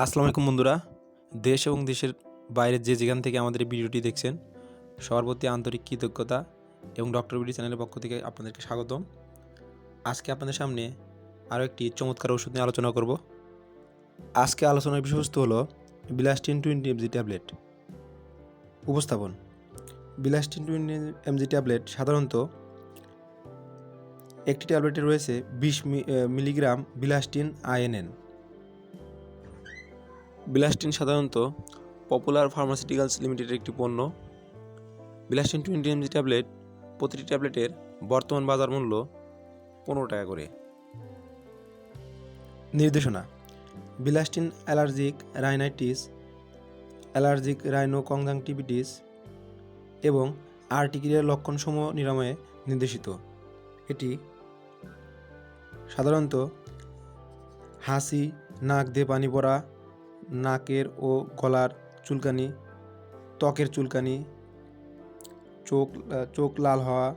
আসসালামু আলাইকুম বন্ধুরা। দেশ এবং দেশের বাইরে যে যেখান থেকে আমাদের ভিডিওটি দেখছেন, সবার প্রতি আন্তরিক কৃতজ্ঞতা এবং ডক্টর বিডি চ্যানেলের পক্ষ থেকে আপনাদেরকে স্বাগতম। আজকে আপনাদের সামনে আরও একটি চমৎকার ওষুধ নিয়ে আলোচনা করব। আজকে আলোচনার বিষয়বস্তু হলো বিলাস্টিন টোয়েন্টি এমজি ট্যাবলেট। উপস্থাপন। বিলাস্টিন টোয়েন্টি এমজি ট্যাবলেট সাধারণত একটি ট্যাবলেটে রয়েছে বিশ মিলিগ্রাম বিলাস্টিন আইএনএন বিলাস্টিন সাধারণত পপুলার ফার্মাসিউটিক্যালস লিমিটেডের একটি পণ্য। বিলাস্টিন টোয়েন্টি এমজি ট্যাবলেট প্রতিটি ট্যাবলেটের বর্তমান বাজার মূল্য পনেরো টাকা করে। নির্দেশনা bilastine allergic rhinitis allergic rhino conjunctivitis এবং আর্টিকিরিয়ার লক্ষণসমূহ নিরাময়ে নির্দেশিত। এটি সাধারণত হাসি, নাক দিয়ে পানি পড়া নাকের ও গলার চুলকানি, ত্বকের চুলকানি, চোখ চোখ লাল হওয়া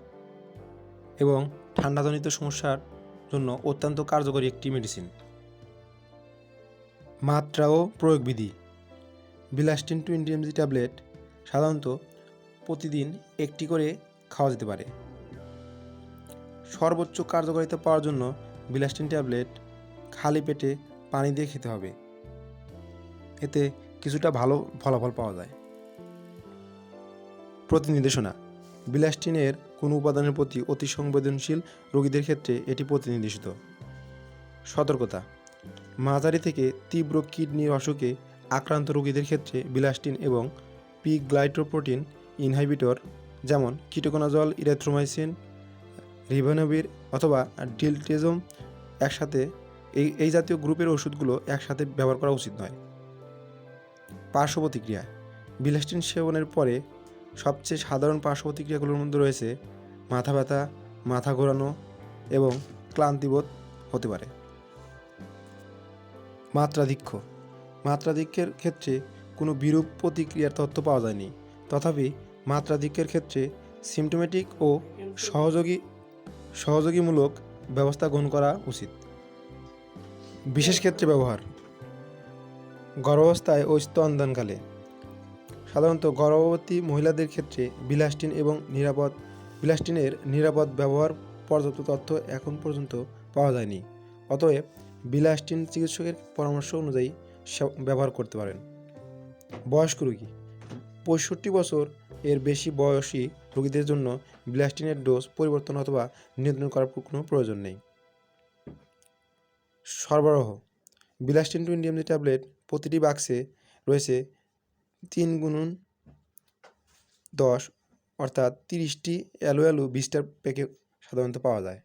এবং ঠান্ডাজনিত সমস্যার জন্য অত্যন্ত কার্যকরী একটি মেডিসিন মাত্রা ও প্রয়োগবিধি bilastine twenty M G tablet সাধারণত প্রতিদিন একটি করে খাওয়া যেতে পারে। সর্বোচ্চ কার্যকারিতা পাওয়ার জন্য বিলাস্টিন ট্যাবলেট খালি পেটে পানি দিয়ে খেতে হবে। এতে কিছুটা ভালো ফলাফল পাওয়া যায়। প্রতি নির্দেশনা বিলাস্টিনের কোনো উপাদানের প্রতি অতি সংবেদনশীল রোগীদের ক্ষেত্রে এটি প্রতিনির্দেশিত সতর্কতা, মাঝারি থেকে তীব্র কিডনির অসুখে আক্রান্ত রোগীদের ক্ষেত্রে বিলাস্টিন এবং পি গ্লাইট্রোপ্রোটিন ইনহাইবিটর যেমন কিটোকোনাজল, ইরেথ্রোমাইসিন রিভানোভির অথবা ডিলটেজম একসাথে, এই এই জাতীয় গ্রুপের ওষুধগুলো একসাথে ব্যবহার করা উচিত নয়। পার্শ্ব প্রতিক্রিয়া বিলাস্টিন সেবনের পরে সবচেয়ে সাধারণ পার্শ্ব প্রতিক্রিয়াগুলোর মধ্যে রয়েছে মাথা ব্যথা, মাথা ঘোরানো এবং ক্লান্তিবোধ হতে পারে। মাত্রাধিক্য। মাত্রাধিক্যের ক্ষেত্রে কোনো বিরূপ প্রতিক্রিয়ার তথ্য পাওয়া যায়নি। তথাপি মাত্রাধিক্যের ক্ষেত্রে সিমটোমেটিক ও সহযোগী, সহযোগীমূলক ব্যবস্থা গ্রহণ করা উচিত। বিশেষ ক্ষেত্রে ব্যবহার। গর্ভাবস্থায় ও স্তনদানকালে। সাধারণত গর্ভবতী মহিলাদের ক্ষেত্রে বিলাস্টিন এবং নিরাপদ, বিলাস্টিনের নিরাপদ ব্যবহার পর্যাপ্ত তথ্য এখন পর্যন্ত পাওয়া যায়নি। অতএব বিলাস্টিন চিকিৎসকের পরামর্শ অনুযায়ী ব্যবহার করতে পারেন। বয়স্ক রোগী, পঁয়ষট্টি বছর এর বেশি বয়সী রোগীদের জন্য বিলাস্টিনের ডোজ পরিবর্তন অথবা নিয়ন্ত্রণ করার কোনো প্রয়োজন নেই। সরবরাহ, বিলাস্টিন টোয়েন্টি এমজি ট্যাবলেট প্রতিটি বাক্সে রয়েছে তিন গুণন দশ, অর্থাৎ তিরিশটি অ্যালো অ্যালো বিস্টার প্যাকেট সাধারণত পাওয়া যায়।